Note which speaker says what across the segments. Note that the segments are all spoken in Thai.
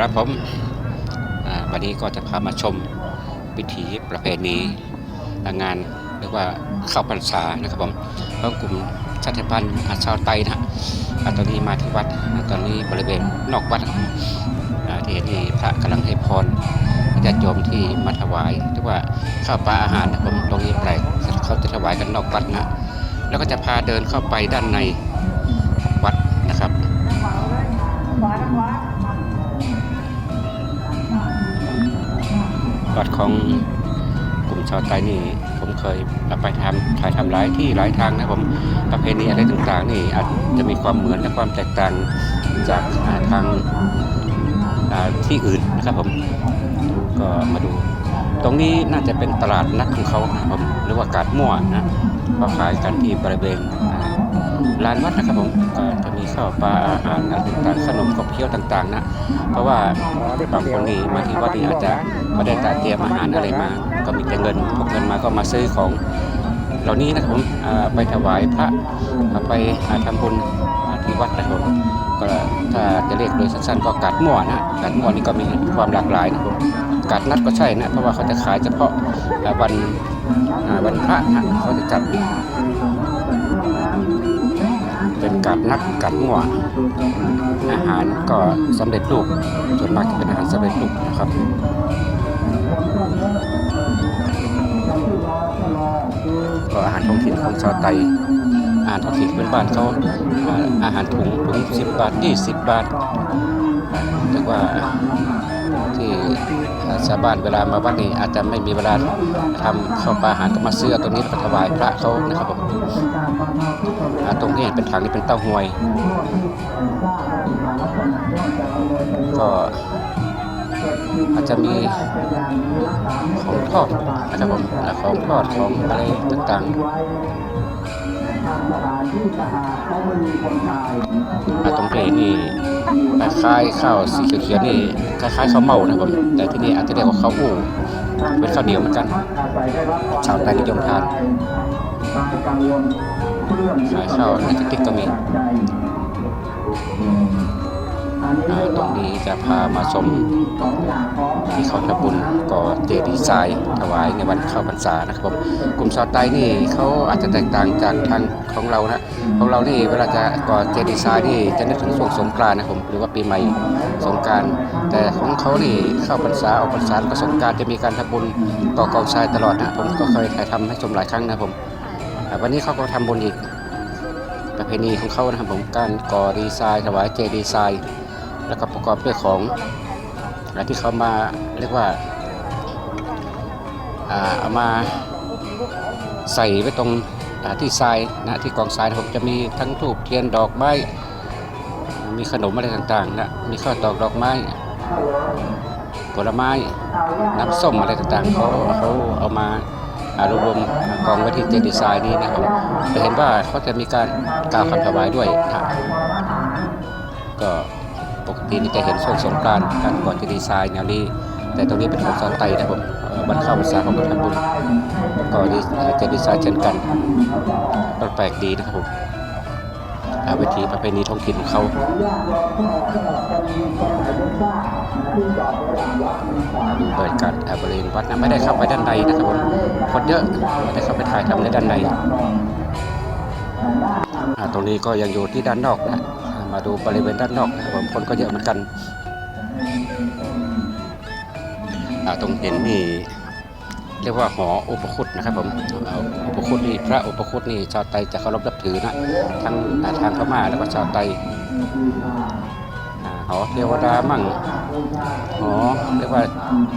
Speaker 1: ครับผมวันนี้ก็จะพามาชมพิธีประเพณีงานเรียกว่าเข้าพรรษานะครับผมของกลุ่มชาติพันธุ์อาชาวไตนะฮะตอนนี้มาที่วัดตอนนี้บริเวณนอกวัดอ่าที่เห็นนี่พระกำลังให้พรญาติโยมที่มาถวายเรียกว่าข้าวปลาอาหารนะครับผมตรงนี้แปลกเขาจะถวายกันนอกวัดนะแล้วก็จะพาเดินเข้าไปด้านใน ของกลุ่มชาวไทยนี่ผมเคยไปทำถ่ายทำหลายที่หลายทางนะผมประเพณีอะไรต่างๆ นี่อาจจะมีความเหมือนและความแตกต่างจากาทางาที่อื่นนะครับผมก็มาดู ตรงนี้น่าจะเป็นตลาดนัดของเขานะครับผมหรือว่ากาดมั่วนะเขาขายกันที่บริเวณ อ่าลานวัดนะครับผมจะมีข้าวปลาอาหารต่างๆขนมขบเคี้ยวต่างๆนะ เพราะว่าบางคนนี่มาที่วัดนี่อาจจะไม่ได้ตาเตรียมอาหารอะไรมา ก็มีแต่เงินพกเงินมาก็มาซื้อของเหล่านี้นะครับผมไปถวายพระไปอ่าทำบุญที่วัดนะครับผมก็ถ้าจะเรียกโดยสั้นๆก็กาดมั่วนะกาดมั่วนี่ก็มีความหลากหลายนะครับกาดนัดก็ใช่นะเพราะว่าเขาจะขายเฉพาะวันวันพระนะเขาจะจัด กาดนัดกาดมั่วอาหารก็สำเร็จรูปส่วนมากจะเป็นอาหารสำเร็จรูปนะครับก็อาหารท้องถิ่นของชาวไตอาหารท้องถิ่นเป็นบ้านเขาอาหารถุงถุงสิบบาทยี่สิบบาท ว่าที่ชาวบ้านเวลามาวัดนี่อาจจะไม่มีเวลาทำข้าวปลาอาหารก็มาซื้อตรงนี้แล้วก็ถวายพระเขานะครับผมตรงนี้เป็นถังนี่เป็นเต้าหวย ก็อาจจะมีของทอดนะครับผมของทอดของอะไรต่างๆ อ่าตรงนี้นี่คล้ายๆข้าวสีเขียวๆนี่คล้ายๆข้าวเมานะครับผมแต่ที่นี่อาจจะเรียกว่าข้าวอู่เป็นข้าวเหนียวเหมือนกัน ชาวไทยนิยมทานขายข้าวในติ๊กก็มีอ่า ตรงนี้จะพามาชมที่เขาทำบุญก่อเจดีย์ทรายถวายในวันเข้าพรรษานะครับผมกลุ่มชาวไทยนี่เขาอาจจะแตกต่างจากทางของเรานะของเรานี่เวลาจะก่อเจดีย์ทรายนี่จะนึกถึงช่วงสงกรานต์นะครับหรือว่าปีใหม่สงการแต่ของเขานี่เข้าพรรษาออกพรรษาก็สงกรารจะมีการทำบุญก่อกองทรายตลอดนะผมก็เคยถ่ายทำให้ชมหลายครั้งนะผมอ่วันนี้เขาก็ทำบุญอีกประเพณีของเขานะครับผมการก่อดีไซน์ถวายเจดีย์ทราย แล้วก็ประกอบด้วยของอะไรที่เขามาเรียกว่าอ่าเอามาใส่ไว้ตรงที่ทรายนะที่กองทรายนะครับจะมีทั้งทูบเทียนดอกไม้มีขนมอะไรต่างๆนะมีข้าวตอกดอกไม้ผลไม้น้ำส้มอะไรต่างๆเขาเขาเอามาอารวบรวมกองไว้ที่เจดีย์ทรายนี้นะครับจะเห็นว่าเขาจะมีการกล่าวคำถวายด้วยนะก็ ปกตินี่จะเห็นช่วงสงกรานต์การก่อนเจดีย์ทรายนวนี้แต่ตรงนี้เป็นของชาวไตนะครับผมวันเข้าพรรษาเขาก็ทำบุญก็ดีเจดีย์ทรายเช่นกันก็แปลกดีนะครับผมอ่าวิถีประเพณีท้องถิ่นของเขาเปิดการบริเวณวัดนะไม่ได้เข้าไปด้านในนะครับผมคนเยอะไม่ได้เข้าไปถ่ายทำในด้านในตรงนี้ก็ยังอยู่ที่ด้านนอกนะ มาดูบริเวณด้านนอกนะครับผมคนก็เยอะเหมือนกันตรงเห็นนี่เรียกว่าหออุปคุตนะครับผมอุปคุตนี่พระอุปคุตนี่ชาวไตจะเคารพนับถือนะทั้งทางพม่าแล้วก็ชาวไตหอเทวดามั่งหอเรียกว่า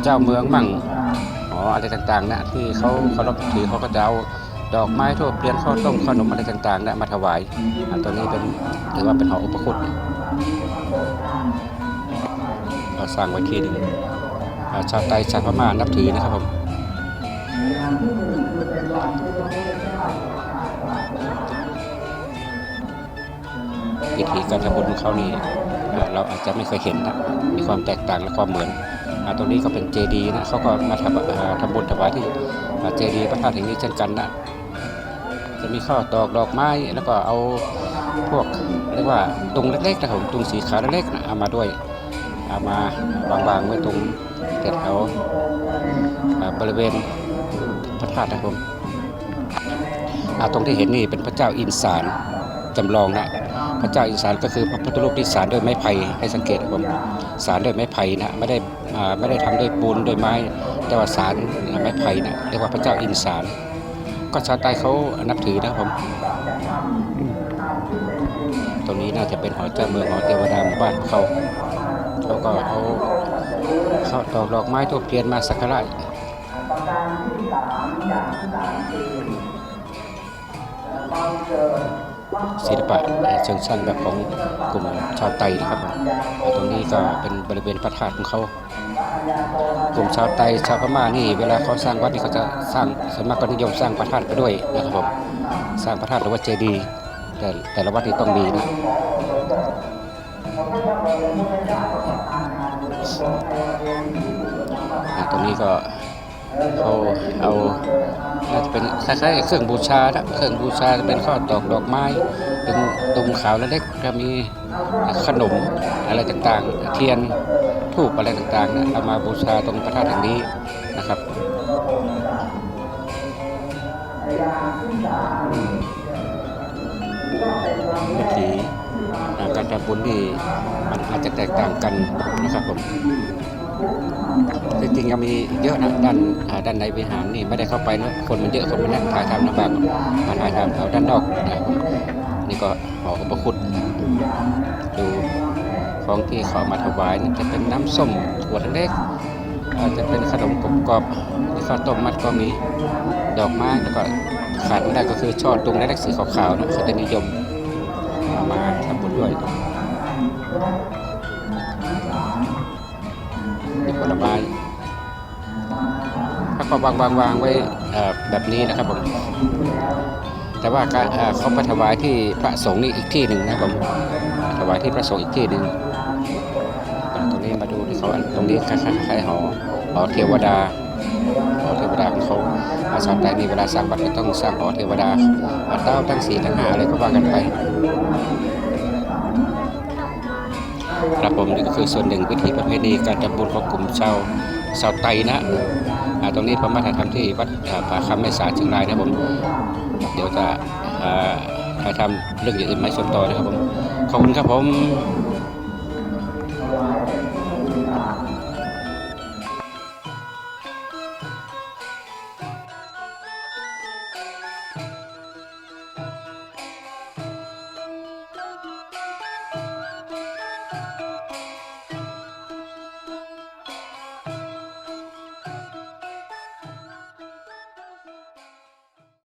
Speaker 1: เจ้าเมืองมั่งหออะไรต่างๆนะที่เขาเคารพถือเขาก็จะเอา ดอกไม้ทูบเทียนข้าวต้มขนมอะไรต่างๆนะมาถวายอันตัวนี้เป็นถือว่าเป็นหออุปคุตเราสร้างไว้ที่หนึงอ่าชาวไตชาวพม่านับถือนะครับผมวิธีการทำบุญของเขานี่เราอาจจะไม่เคยเห็นนะมีความแตกต่างและความเหมือนอตรงนี้ก็เป็นเจดีนะเขาก็มาทำทำบุญถวายที่เจดีพระธาตุแห่งนี้เช่นกันนะ จะมีข้าวตอกดอกไม้แล้วก็เอาพวกเรียกว่าตุงเล็กๆนะครับตุงสีขาวเล็กๆนะเอามาด้วยเอามาวางๆไว้ตรงแถวๆอ่าบริเวณพระธาตุนะครับผมอ่าตรงที่เห็นนี่เป็นพระเจ้าอินสารจำลองนะพระเจ้าอินสารก็คือพระพุทธรูปที่สารด้วยไม้ไผ่ให้สังเกตนะครับผมสารด้วยไม้ไผ่นะไม่ได้ไม่ได้ทำด้วยปูนด้วยไม้ แต่ว่าสารไม้ไผ่นะเรียกว่าพระเจ้าอินสาร ก็ชาวใต้เขานับถือนะครับผมตรงนี้น่าจะเป็นหอเจ้าเมืองหอเทวดาหมู่บ้านของเขาเขาก็เอาเขาดอกดอกไม้ทูบเทียนมาสักการะศิลปะเชิงช่างแบบของกลุ่มชาวไตนะครับตรงนี้ก็เป็นบริเวณพระธาตุของเขา กลุ่มชาวไตชาวพม่านี่เวลาเขาสร้างวัดนี่เขาจะสร้างส่วนมากก็นิยมสร้างพระธาตุไปด้วยนะครับผมสร้างพระธาตุหรือว่าเจดีย์แต่แต่ละวัดนี่ต้องมีนะตรงนี้ก็เขาเอาน่าจะเป็นคล้ายๆเครื่องบูชานะเครื่องบูชาจะเป็นข้าวตอกดอกไม้ เป็นตุงขาวและเล็กก็มีขนมอะไรต่างๆ เทียน ทูบอะไรต่างๆนะเอามาบูชาตรงพระธาตุแห่งนี้นะครับวิธีอ่าการทำบุญนี่มันอาจจะแตกต่างกันนะครับผมจริงๆยังมีเยอะนะด้านด้านในวิหารนี่ไม่ได้เข้าไปนะคนมันเยอะคนมันนั่งถ่ายทำลำบากมาถ่ายทำเอาด้านนอกนะนี่ก็หออุปคุตดู ของที่เขามาถวายนี่จะเป็นน้ำส้มถั่วเล็กอาจจะเป็นขนมกรอบๆที่ข้าวต้มมัดก็มีดอกไม้แล้วก็ขาดไม่ได้ก็คือช่อตุงเล็กๆสีขาวๆนะเขาจะนิยมเอามาทำบุญด้วยมีผลไม้ถ้าก็วางวางวางไว้แบบนี้นะครับผมแต่ว่าการเอ่อเขาไปถวายที่พระสงฆ์นี่อีกที่หนึ่งนะครับผม ถวายที่พระสงฆ์อีกที่หนึ่งตรงนี้มาดูที่เขาตรงนี้คล้ายๆคล้ายๆหอหอเทวดาหอเทวดาของเขาอาสาไตนี่เวลาสร้างวัดก็ต้องสร้างหอเทวดาวัดเต้าตั้งสี่ตั้งหาอะไรก็ว่ากันไปครับผมนี่ก็คือส่วนหนึ่งพิธีประเพณีการทำบุญของกลุ่มชาวชาวไตนะตรงนี้ผมมาถ่ายทำที่วัดอ่าผาคำแม่สาเชียงรายนะผมเดี๋ยวจะอ่า ถ่ายทำเรื่องอย่างอื่นไม่ชมต่อนะครับผม ขอบคุณครับผม